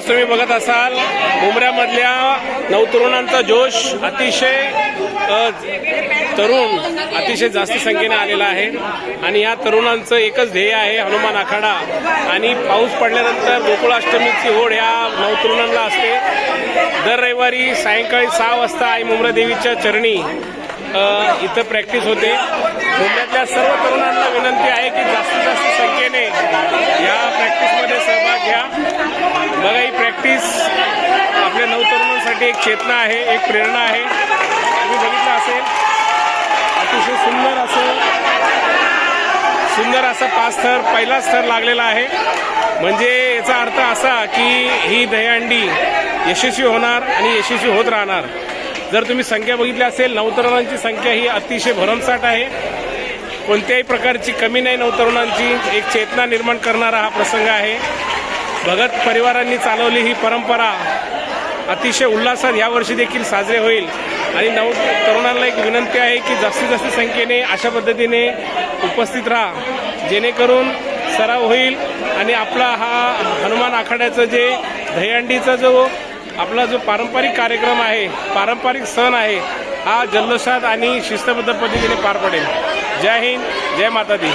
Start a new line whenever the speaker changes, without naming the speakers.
आज तुम्ही बघत असाल मुंबऱ्यामधल्या नवतरुणांचा जोश अतिशय तरुण अतिशय जास्त संख्येने आलेला आहे. आणि या तरुणांचं एकच ध्येय आहे हनुमान आखाडा. आणि पाऊस पडल्यानंतर गोकुळाष्टमीची होड या नवतरुणांना असते. दर रविवारी सायंकाळी सहा वाजता आई मुंब्रा देवीच्या चरणी इथं प्रॅक्टिस होते. मुंबईतल्या सर्व तरुण विनंती आहे की जास्तीत जास्त संख्येने या प्रॅक्टिसमध्ये सहभाग घ्या बघा ही प्रॅक्टिस आपल्या नवतरुणांसाठी एक चेतना आहे एक प्रेरणा आहे. तुम्ही बघितलं असेल अतिशय सुंदर असं सुंदर असा पाच थर पहिला थर लागलेला आहे. म्हणजे याचा अर्थ असा की ही दहीहंडी यशस्वी होणार आणि यशस्वी होत राहणार. जर तुम्ही संख्या बघितली असेल नवतरुणांची संख्या ही अतिशय भरमसाठ आहे. कोणत्याही प्रकारची कमी नाही नवतरुणांची एक चेतना निर्माण करणारा हा प्रसंग आहे. भगत परिवारांनी चालवली ही परंपरा अतिशय उल्हासात यावर्षी देखील साजरे होईल. आणि नव तरुणांना एक विनंती आहे की जास्तीत जास्त संख्येने अशा पद्धतीने उपस्थित राहा. जेणेकरून सराव होईल आणि आपला हा हनुमान आखाड्याचं जे दहीहंडीचा जो आपला जो पारंपरिक कार्यक्रम आहे पारंपरिक सण आहे हा जल्लोषात आणि शिस्तबद्ध पद्धतीने पार पडेल. जय हिंद जय माता दी.